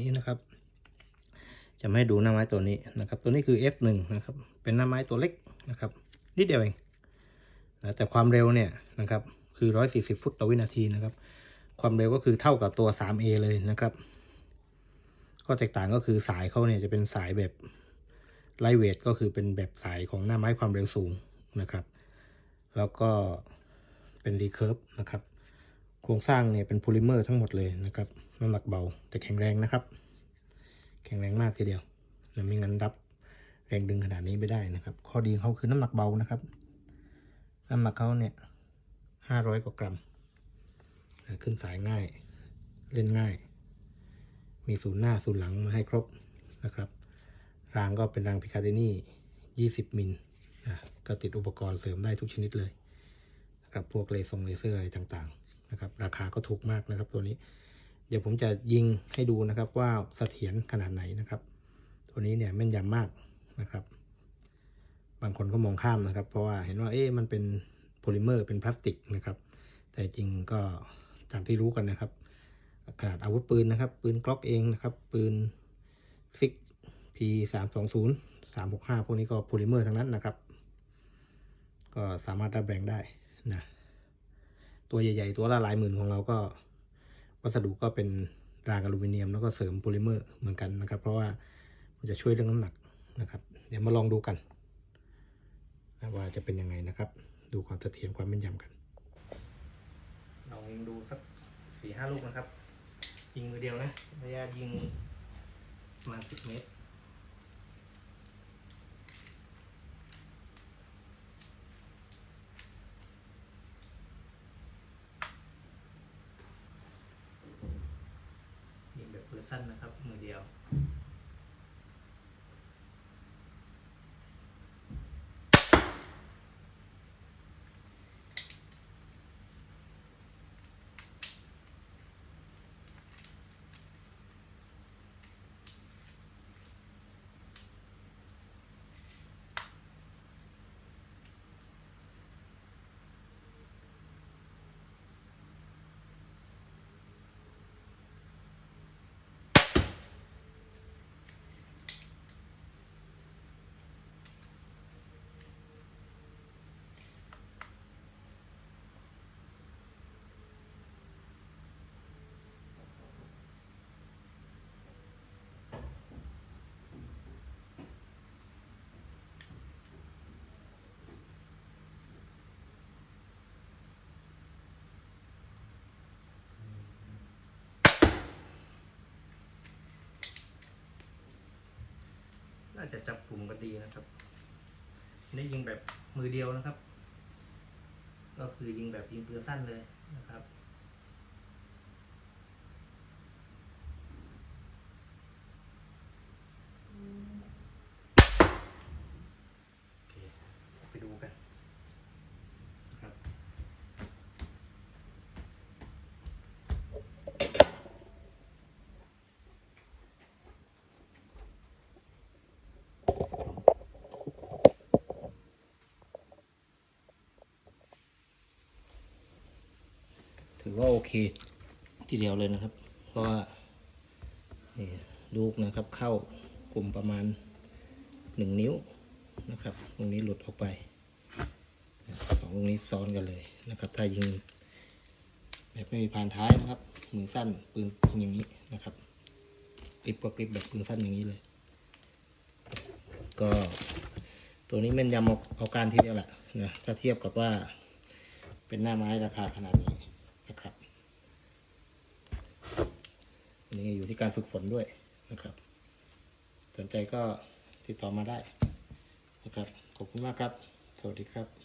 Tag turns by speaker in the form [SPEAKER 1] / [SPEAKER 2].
[SPEAKER 1] นี้นะครับ จะไม่ดูหน้าไม้ตัวนี้นะครับ ตัวนี้คือ F1 นะครับ เป็นหน้าไม้ตัวเล็กนะครับนิดเดียวเองนะแต่ความเร็วเนี่ยนะครับคือ 140 ฟุตต่อวินาทีนะครับ ความเร็วก็คือเท่ากับตัว 3A เลยนะครับข้อแตกต่างก็คือสายเขาเนี่ยจะเป็นสายแบบไลเวทก็คือเป็นแบบสายของหน้าไม้ความเร็วสูงนะครับ แล้วก็เป็นรีเคิร์ฟนะครับ โครงสร้างเนี่ยเป็นโพลิเมอร์ทั้งหมดเลยนะครับน้ำหนักเบาแต่แข็งแรงนะครับ แข็งแรงมากทีเดียวนะไม่งั้นรับแรงดึงขนาดนี้ไม่ได้นะครับ ข้อดีเขาคือน้ำหนักเบานะครับ น้ำหนักเขาเนี่ยห้าร้อยกว่ากรัมนะขึ้นสายง่าย เล่นง่าย มีศูนย์หน้าศูนย์หลังมาให้ครบนะครับ รางก็เป็นรางพิคาเดนี่ยี่สิบมิลนะก็ติดอุปกรณ์เสริมได้ทุกชนิดเลยนะครับพวกเลซงเลเซอร์อะไรต่างๆ นะครับ ราคาก็ถูกมากนะครับตัวนี้ เดี๋ยวผมจะยิงให้ดูนะครับว่าเสถียรขนาดไหนนะครับ ตัวนี้เนี่ยแม่นยำมากนะครับ บางคนก็มองข้ามนะครับ เพราะว่าเห็นว่าเอ๊ะมันเป็นโพลิเมอร์เป็นพลาสติกนะครับ แต่จริงก็ตามที่รู้กันนะครับขนาดอาวุธปืนนะครับ ปืนกล็อกเองนะครับ ปืนซิก P สามสองศูนย์สามหกห้าพวกนี้ก็โพลิเมอร์ทั้งนั้นนะครับ ก็สามารถรับแรงได้นะ ตัวใหญ่ ๆ ตัวละหลายหมื่นของเราก็ วัสดุก็เป็นรางอลูมิเนียม แล้วก็เสริมโพลิเมอร์เหมือนกันนะครับ เพราะว่ามันจะช่วยเรื่องน้ำหนักนะครับ เดี๋ยวมาลองดูกันว่าจะเป็นยังไงนะครับ ดูความเสถียรความแม่นยำกันลองยิงดูสักสี่ห้าลูกนะครับ ยิงมือเดียวนะระยะยิงประมาณสิบเมตร ยิงแบบปืน สั้นนะครับมือเดียว น่าจะจับกลุ่มกันดีนะครับนี่ยิงแบบมือเดียวนะครับ ก็คือยิงแบบยิงปืนสั้นเลยนะครับโอเคไปดูกันนะครับ ถือ ว่าโอเค ทีเดียวเลยนะครับ เพราะว่านี่ลูกนะครับเข้ากลุ่มประมาณหนึ่งนิ้วนะครับตรงนี้หลุดออกไปสองตรงนี้ซ้อนกันเลยนะครับ ถ้ายิงแบบไม่มีพานท้ายนะครับ มือสั้นปืนอย่างนี้นะครับกริบก็กริบแบบปืนสั้นอย่างนี้เลย ก็ตัวนี้แม่นยำเอาการทีเดียวแหละนะถ้าเทียบกับว่าเป็นหน้าไม้ราคาขนาดนี้นะครับอัน นี่อยู่ที่การฝึกฝนด้วยนะครับ สนใจก็ติดต่อมาได้นะครับ ขอบคุณมากครับ สวัสดีครับ